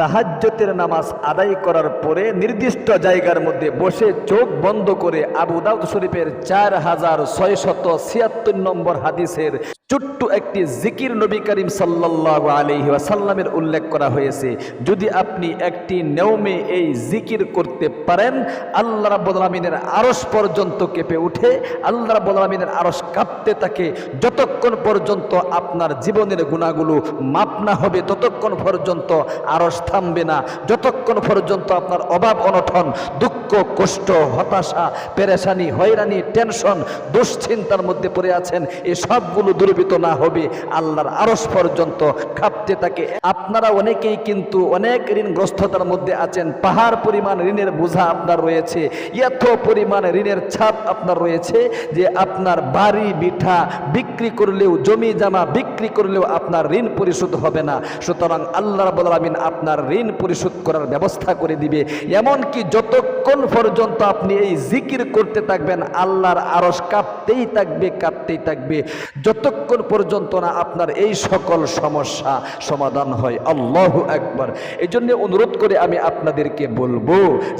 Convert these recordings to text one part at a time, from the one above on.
তাহাজ্জতের নামাজ আদায় করার পরে নির্দিষ্ট জায়গার মধ্যে বসে চোখ বন্ধ করে আবু দাউদ শরীফের চার হাজার ছয় শত ছিয়াত্তর নম্বর হাদিসের ছোট্ট একটি জিকির নবী করিম সাল্লাহ আলহি উল্লেখ করা হয়েছে। যদি আপনি একটি নেওমে এই জিকির করতে পারেন, আল্লাহ আলমিনের আরস পর্যন্ত কেঁপে উঠে আল্লাহ আলমিনের আরস কাঁপতে থাকে। যতক্ষণ পর্যন্ত আপনার জীবনের গুণাগুলো মাপ না হবে, ততক্ষণ পর্যন্ত আরস থামবে না। যতক্ষণ পর্যন্ত আপনার অভাব অনঠন দুঃখ কষ্ট, হতাশা, পেরেশানি, হয়রানি, টেনশন, দুশ্চিন্তার মধ্যে পড়ে আছেন। এই সবগুলো দুর্বৃত না হবে আল্লাহর আরস পর্যন্ত খাপতে থাকে। আপনারা অনেকেই কিন্তু অনেক ঋণগ্রস্ততার মধ্যে আছেন। পাহাড় পরিমাণ ঋণের বোঝা আপনার রয়েছে। এত পরিমাণ ঋণের ছাপ আপনার রয়েছে যে আপনার বাড়ি বিঠা বিক্রি করলেও, জমি জামা বিক্রি করলেও আপনার ঋণ পরিশোধ হবে না। সুতরাং আল্লাহ রাব্বুল আলামিন আপনার ঋণ পরিশোধ করার ব্যবস্থা করে দিবে। এমনকি যতক্ষণ পর্যন্ত আপনি এই জিকির করতে থাকবেন? আল্লাহর আরস কাঁপতেই থাকবে কাঁপতেই থাকবে। যতক্ষণ পর্যন্ত না আপনার এই সকল সমস্যা সমাধান হয়। আল্লাহ একবার এই জন্য অনুরোধ করে আমি আপনাদেরকে বলব,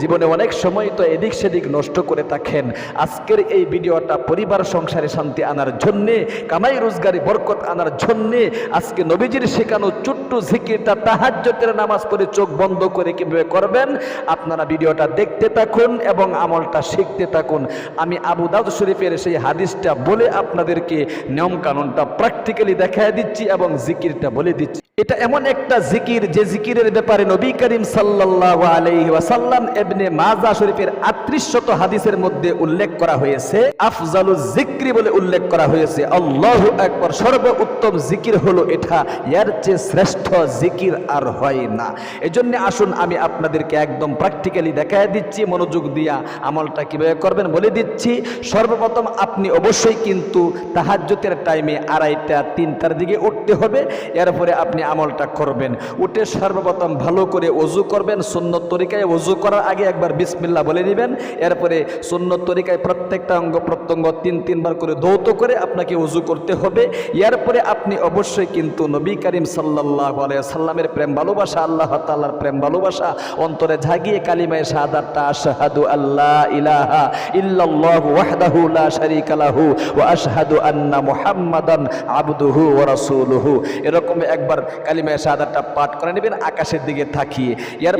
জীবনে অনেক সময় তো এদিক সেদিক নষ্ট করে থাকেন। আজকের এই ভিডিওটা পরিবার, সংসারে শান্তি আনার জন্যে, কামাই, রোজগারি, বরকত আনার জন্যে, আজকে নবীজির শেখানো ছোট্ট জিকিরটা তাহাজ্জতের নামাজ পড়ে চোখ বন্ধ করে কীভাবে করবেন? আপনারা ভিডিওটা দেখতে থাকুন। এবং আমলটা শিখতে থাকুন। আমি আবু দাউদ শরীফের সেই হাদিসটা বলে আপনাদেরকে নিয়মকানুনটা প্র্যাকটিক্যালি দেখায় দিচ্ছি এবং জিকিরটা বলে দিচ্ছি। এটা এমন একটা জিকির, যে জিকিরের ব্যাপারে নবী করিম সাল্লাল্লাহু আলাইহি ওয়াসাল্লাম ইবনে মাজা শরীফের 38শত হাদিসের মধ্যে উল্লেখ করা হয়েছে। আফজালু জিক্রি বলে উল্লেখ করা হয়েছে। আল্লাহু আকবার, সর্বোত্তম জিকির হলো এটা। এর চেয়ে শ্রেষ্ঠ জিকির আর হয় না। এজন্য আসুন, আমি আপনাদেরকে একদম প্র্যাকটিক্যালি দেখায় দিচ্ছি, মনোযোগ দিয়া আমলটা কীভাবে করবেন বলে দিচ্ছি। সর্বপ্রথম আপনি অবশ্যই কিন্তু তাহাজ্জতের টাইমে আড়াইটা, তিনটার দিকে উঠতে হবে। এরপরে আপনি আমলটা করবেন। উঠে সর্বপ্রথম ভালো করে অজু করবেন, সুন্নত তরিকায় অজু করার আগে একবার বিসমিল্লা বলে নেবেন এরপরে সুন্নত তরিকায় প্রত্যেকটা অঙ্গ প্রত্যঙ্গ তিন, তিনবার করে দৌত করে আপনাকে অজু করতে হবে। এরপরে আপনি অবশ্যই কিন্তু নবী করিম সাল্লাহ সাল্লামের প্রেম ভালোবাসা, আল্লাহ তাল্লার প্রেম ভালোবাসা, অন্তরে ঝাগিয়ে কালিমায় শাহাদাতটা, আশহাদু আল্লাহ ইলাহা ইল্লাল্লাহু ওয়াহদাহু লা শারীকা লাহু ওয়া আশহাদু আন্না মুহাম্মাদান আবদুহু ওয়া রাসূলুহু। এরকম একবার কালিমায় সাদাটা পাঠ করে নেবেন, আকাশের দিকে থাকিয়ে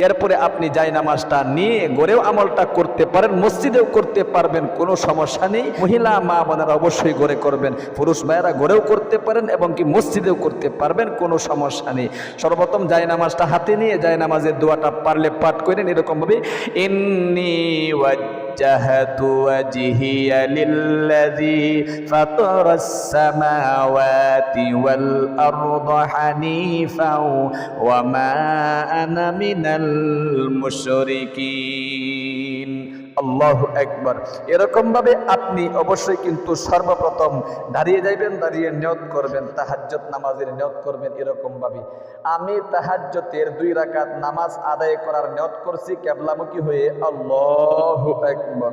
এরপরে আপনি যাই নামাজটা নিয়ে গড়েও আমলটা করতে পারেন, মসজিদেও করতে পারবেন, কোনো সমস্যা নেই। মহিলা, মা বোনেরা অবশ্যই গড়ে করবেন, পুরুষ ভাইয়েরা গড়েও করতে পারেন এবং কি মসজিদেও করতে পারবেন, কোনো সমস্যা নেই। সর্বপ্রথম যাই নামাজটা হাতে নিয়ে, যাই নামাজের দোয়াটা পারলে পাঠ করেন এরকমভাবে এমনি وجهت وجهي للذي فطر السماوات والأرض حنيفا وما أنا من المشركين. আল্লাহ একবার এরকমভাবে আপনি অবশ্যই কিন্তু সর্বপ্রথম দাঁড়িয়ে যাইবেন, দাঁড়িয়ে নিয়ত করবেন তাহাজ্জত নামাজের নিয়ত করবেন এরকমভাবে। আমি তাহাজ্জতের দুই রাকাত নামাজ আদায় করার নিয়ত করছি, কেবলামুখী হয়ে আল্লাহ একবার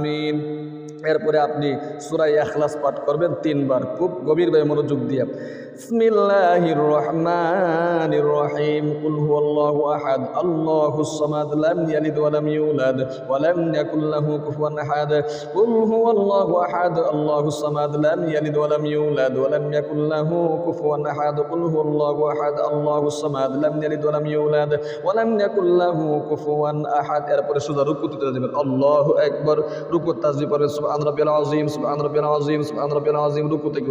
আমিন এরপরে আপনি সুরাই এখলাস পাঠ করবেন তিনবার। খুব গভীরভাবে মনোযোগ দিয়ে। এরপরে সোজা চলে যাবেন আল্লাহু আকবার। রুকু রাব্বিয়াল আযীম, সুবহান রাব্বিয়াল আযীম, সুবহান রাব্বিয়াল আযীম। রুকু থেকে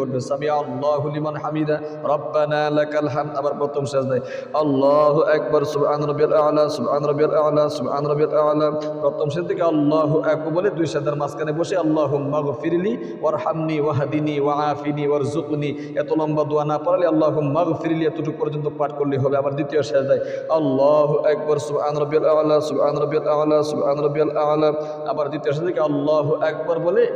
আবার প্রথম সেজদায়। আল্লাহু আকবার, সুবহান রাব্বিয়াল আ'লা, সুবহান রাব্বিয়াল আ'লা, সুবহান রাব্বিয়াল আ'লা। প্রথম সেজদা থেকে আল্লাহু বলে দুই সেজদার মাঝখানে বসে আল্লাহুম্মা গফিরলি ওয়ারহামনি ওয়াহদিনি ওয়াআফিনি ওয়ারজুকনি এত লম্বা দোয়া না পড়লে আল্লাহুম্মা গফিরলি এতটুকু পর্যন্ত পাঠ করলে হবে। আবার দ্বিতীয় সেজদায় আল্লাহু আকবার, সুবহান রাব্বিয়াল আ'লা, সুবহান রাব্বিয়াল আ'লা, সুবহান রাব্বিয়াল আ'লা। আবার দ্বিতীয় সেজদা থেকে আল্লাহু আকবার বলে এ,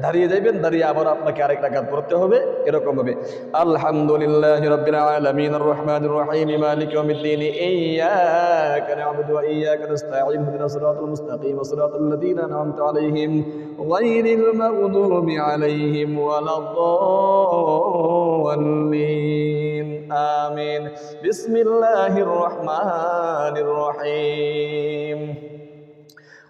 দাঁড়িয়ে যাবেন দাঁড়িয়ে আবার আপনাকে আরেক রাকাত পড়তে হবে এরকম হবে। আলহামদুলিল্লাহি রাব্বিল আলামিন আর রহমানির রহিম মালিক ইয়াউমিদ্দিন ইয়্যাকা না'বুদু ওয়া ইয়্যাকা নাস্তাঈন ইহদিনাস সিরাতাল মুস্তাকিম সিরাতাল লাযীনা আন'আমতা আলাইহিম গায়রিল মাগদুবি আলাইহিম ওয়ালাদ-দাল্লিন আমিন। বিসমিল্লাহির রহমানির রহিম।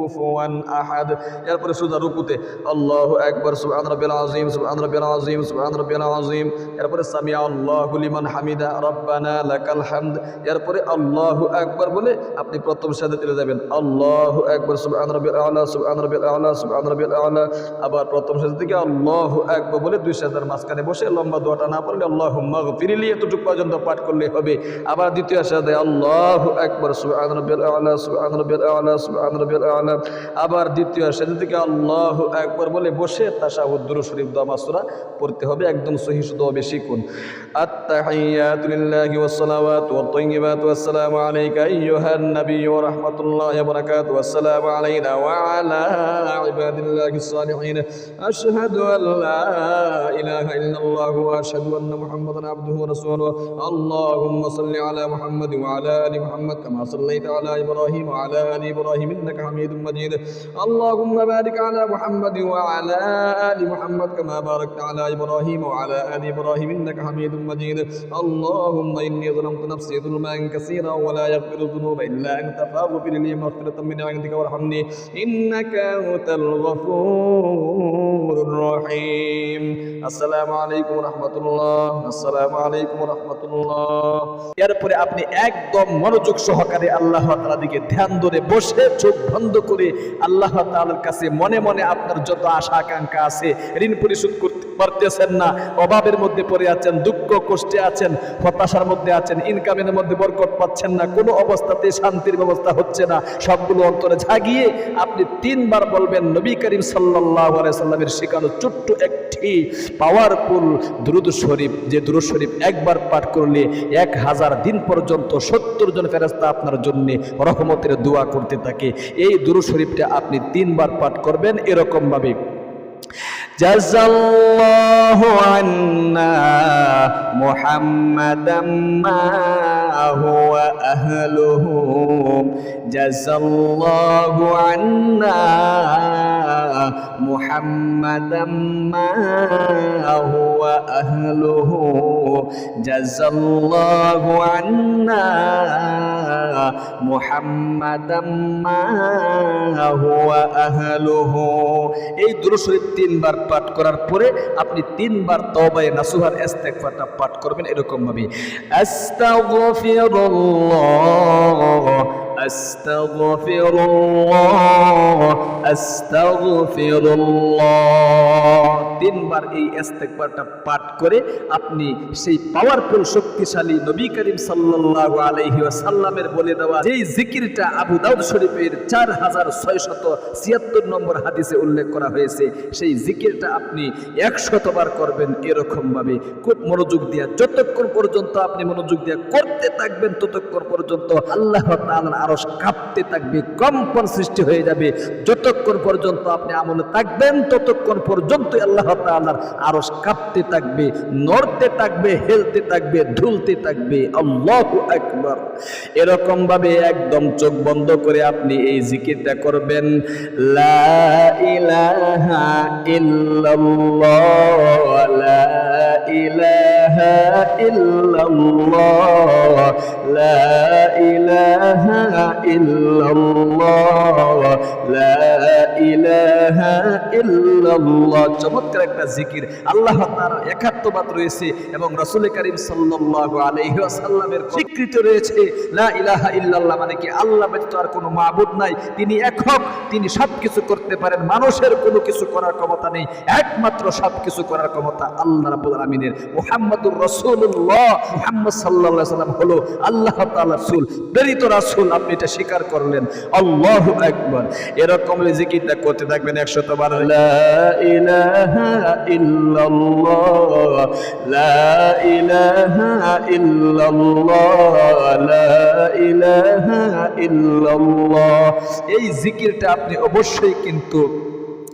কুফুয়ান আহাদ। এরপরে সুজা রুকুতে, আল্লাহ একবার সুবহান রাব্বিল আযীম, সুবহান রাব্বিল আযীম, সুবহান রাব্বিল আযীম। এরপরে সামিয়া আল্লাহু লিমান হামিদা, রব্বানা লাকাল হামদ। এরপরে, আল্লাহু আকবার বলে আপনি প্রথম সাথে চলে যাবেন, আল্লাহু একবার সুবহান রাব্বিল আলা, সুবহান রাব্বিল আলা, সুবহান রাব্বিল আলা। আবার প্রথম সাথে থেকে, আল্লাহু একবার বলে দুই সাজার মাঝখানে বসে লম্বা দোয়াটা না পড়লে আল্লাহ মাগফিরিলি এতটুকু পর্যন্ত পাঠ করলে হবে। আবার দ্বিতীয় সাথে আল্লাহু একবার সুবহান রাব্বিল আলা, সুবহান রাব্বিল আলা, সুবহান রাব্বিল আলা। আবার দ্বিতীয় সাজা থেকে আল্লাহু আকবার বলে বসে তাশাহুদ দুরূদ শরীফ, দোয়া মাসুরা পড়তে হবে, একদম সহিহ শুদ্ধ বেশি কোন আত্তাহিয়াতু লিল্লাহি ওয়াস সালাওয়াতু ওয়াত তাইয়্যিবাতু ওয়াস সালামু আলাইকা আইয়ুহান নাবিয়্যু ওয়া রাহমাতুল্লাহি ওয়া বারাকাতুহু। ওয়াস সালামু আলাইনা ওয়া আলা ইবাদিল্লাহিস সালিহিন। আশহাদু আল লা ইলাহা ইল্লাল্লাহু ওয়া আশহাদু আন্না মুহাম্মাদান আবদুহু ওয়া রাসূলুহু। আল্লাহুম্মা সাল্লি আলা মুহাম্মাদ ওয়া আলা আলি মুহাম্মাদ, কামা সাল্লাইতা আলা ইব্রাহিম ওয়া আলা আলি ইব্রাহিম ইন্নাকা হামিদুম মাজিদ اللهم بارك على محمد وعلى آل محمد كما باركت على إبراهيم وعلى آل إبراهيم إنك حميد مجيد اللهم إني ظلمت نفسي ظلما كثيرا ولا يغفر الذنوب إلا أنت فاغفر لي مغفرة من عندك وارحمني إنك أنت الغفور الرحيم السلام عليكم ورحمة الله السلام عليكم ورحمة الله এরপরে আপনি একদম মনোযোগ সহকারে আল্লাহ তাআলার দিকে ধ্যান ধরে বসে চোখ বন্ধ করে আল্লাহ তাআলার কাছে মনে মনে আপনার যত আশা আকাঙ্ক্ষা আছে ঋণ পরিশোধ করতে পারতেছেন না, অভাবের মধ্যে পড়ে আছেন, দুঃখ কষ্টে আছেন, হতাশার মধ্যে আছেন ইনকামের মধ্যে বরকট পাচ্ছেন না, কোনো অবস্থাতে শান্তির ব্যবস্থা হচ্ছে না, সবগুলো অন্তরে ঝাগিয়ে আপনি তিনবার বলবেন, নবী করিম আলাইহি সাল্লামের শেখানো ছোট্ট একটি পাওয়ারফুল দ্রুত শরীফ, যে দুরুদ শরীফ একবার পাঠ করলে এক হাজার দিন পর্যন্ত সত্তর জন ফেরেস্তা আপনার জন্য রহমতের দোয়া করতে থাকে। এই দুরুদ শরীফটা আপনি তিনবার পাঠ করবেন এরকম ভাবে جزى الله عنا محمدا ما هو أهله جزى الله عنا محمدا ما هو أهله جزى الله عنا محمدا ما هو أهله এই দুরূদ শরীফ তিনবার পাঠ করার পরে আপনি তিনবার তওবায়ে নাসুহার ইস্তেগফারটা পাঠ করবেন এরকম ভাবে আস্তাগফিরুল্লাহ আস্তাগফিরুল্লাহ আস্তাগফিরুল্লাহ তিনবার এই ইস্তেগফারটা পাঠ করে আপনি সেই পাওয়ারফুল শক্তিশালী নবী করিম সাল্লাল্লাহু আলাইহি ওয়াসাল্লামের বলে দেওয়া যেই জিকিরটা আবু দাউদ শরীফের 4676 নম্বর হাদিসে উল্লেখ করা হয়েছে, সেই জিকিরটা আপনি 100 বার করবেন এরকম ভাবে। খুব মনোযোগ দিয়া, যতক্ষণ পর্যন্ত আপনি মনোযোগ দিয়া করতে থাকবেন, ততক্ষণ পর্যন্ত আল্লাহ তাআলার আরশ কাঁপতে থাকবে, কম্পন সৃষ্টি হয়ে যাবে। যতক্ষণ পর্যন্ত আপনি আমলে থাকবেন, ততক্ষণ পর্যন্ত আল্লাহ তাআলার আরশ কাঁপতে থাকবে, নড়তে থাকবে, হেলতে থাকবে, ঢুলতে থাকবে। আল্লাহু একবার এরকম ভাবে একদম চোখ বন্ধ করে আপনি এই জিকিরটা করবেন, লা ইলাহা ইল্লাল্লাহ, লা ইলাহা ইলাহা ইল্লাল্লাহ লা ইলাহা ইল্লাল্লাহ লা ইলাহা ইল্লাল্লাহ চমৎকার একটা জিকির। আল্লাহ তাআলার একাত্মবাদ রয়েছে এবং সাল্লাল্লাহু আলাইহি ওয়াসাল্লামের স্বীকৃত রয়েছে। লা ইলাহা ইল্লাল্লাহ মানে কি? আল্লাহ ব্যতীত আর কোনো মাবুদ নাই। তিনি একক তিনি সবকিছু করতে পারেন। মানুষের কোনো কিছু করার ক্ষমতা নেই। একমাত্র সবকিছু করার ক্ষমতা আল্লাহ রাব্বুল আমিনের মুহাম্মদুর রাসূলুল্লাহ মুহাম্মদ সাল্লাল্লাহু সাল্লাম হলো আল্লাহ তাআলার রাসূল, প্রেরিত রাসূল। আপনি এটা স্বীকার করলেন। আল্লাহু আকবার। এরকম জিকিরটা করতে থাকবেন 100 বার লা ইলাহা ইল্লাল্লাহ, লা ইলাহা ইল্লাল্লাহ, লা ইলাহা ইল্লাল্লাহ। এই জিকিরটা আপনি অবশ্যই কিন্তু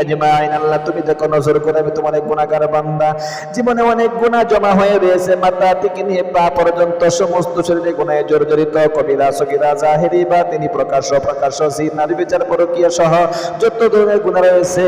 আজমাইন। আল্লাহ, তুমি দেখো, নজর করে আমি তোমার গুনাহগার বান্দা। জীবনে অনেক গুনাহ জমা হয়ে রয়েছে থেকে নিয়ে পা পর্যন্ত সমস্ত শরীরে গুনাহে জর্জরিত, কবিরা জাহেরি বা তিনি বিচার সহ যত ধরনের গুনাহ রয়েছে,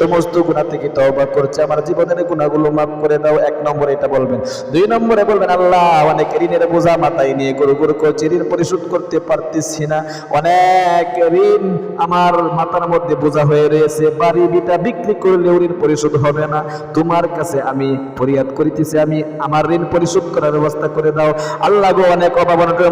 সমস্ত গুনাহ থেকে তওবা করছে। আমার জীবনের গুনাহগুলো মাফ করে দাও, এক নম্বরে এটা বলবেন। দুই নম্বরে বলবেন, আল্লাহ, অনেক ঋণের বোঝা মাথায় নিয়ে গরু গরু করছি ঋণ পরিশোধ করতে পারতেছি না। অনেক ঋণ আমার মাথার মধ্যে বোঝা হয়ে রয়েছে, বাড়ি বিটা বিক্রি করলেও ঋণ পরিশোধ হবে না। তোমার কাছে আমি ফরিয়াদ করিতেছি, আমি আমার ঋণ পরিশোধ করার ব্যবস্থা করে দাও। আল্লাহ গো, অনেক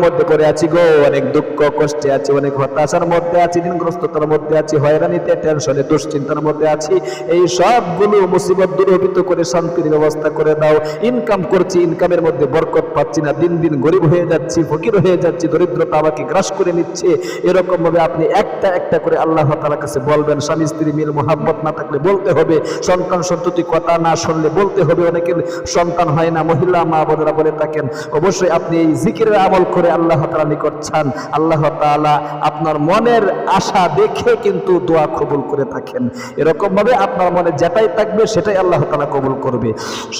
মধ্যে পড়ে আছি গো, অনেক দুঃখ, কষ্টে আছি, অনেক হতাশার মধ্যে আছি, ঋণগ্রস্ততার মধ্যে আছি, হয়রানিতে, টেনশনে, দুশ্চিন্তার মধ্যে আছি। এই সবগুলো মুসিবত করে শান্তির ব্যবস্থা করে দাও। ইনকাম করছি, ইনকামের মধ্যে বরকত পাচ্ছি না। দিন দিন গরিব হয়ে যাচ্ছি, ফকির হয়ে যাচ্ছি, দরিদ্রতা আমাকে গ্রাস করে নিচ্ছে। এরকম ভাবে আপনি একটা একটা করে আল্লাহ তাআলার কাছে বলবেন স্বামী স্ত্রী মিল মোহাব্বত না থাকলে বলতে হবে। সন্তান সন্ততি কথা না শুনলে বলতে হবে। অনেকের সন্তান হয় না, মহিলা মা বোনেরা বলে থাকেন, অবশ্যই আপনি এই জিকিরের আমল করে আল্লাহ তাআলা নিকট চান। আল্লাহ তাআলা আপনার মনের আশা দেখে কিন্তু দোয়া কবুল করে থাকেন। এরকম ভাবে আপনার মনে যেটাই থাকবে সেটাই আল্লাহ তাআলা কবুল করবে।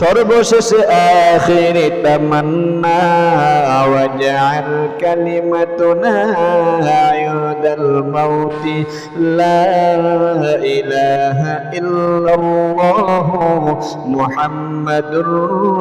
সর্বশেষে আখিরে তামান্না ওয়াজআল ইলাহা ইল্লাল্লাহ মুহাম্মাদুর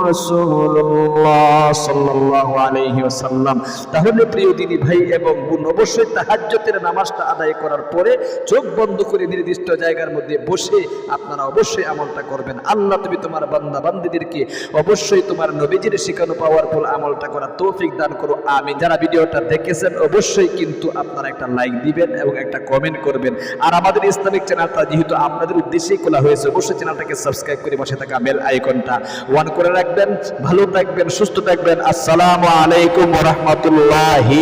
রাসূলুল্লাহ সাল্লাল্লাহু আলাইহি ওয়াসাল্লাম তাহলে প্রিয় দিনী ভাই এবং বোন, অবশ্যই তাহাজ্জুদের নামাজটা আদায় করার পরে চোখ বন্ধ করে নির্দিষ্ট জায়গার মধ্যে বসে আপনারা অবশ্যই আমলটা করবেন। আল্লাহ তুমি তোমার বান্দা বান্দিদেরকে অবশ্যই তোমার নবীজির শিখানো পাওয়ারফুল আমলটা করার তৌফিক দান করো। আমি যারা ভিডিওটা দেখেছেন, অবশ্যই কিন্তু আপনারা একটা লাইক দিবেন এবং একটা কমেন্ট করবেন। আর আমাদের ইসলামিক চ্যানেলটা যেহেতু আপনাদের উদ্দেশ্যেই খোলা হয়েছে, অবশ্যই চ্যানেলটাকে সাবস্ক্রাইব করে বসে থাকা বেল আইকনটা ওয়ান করে রাখবেন। ভালো থাকবেন, সুস্থ থাকবেন। আসসালামু আলাইকুম রহমতুল্লাহি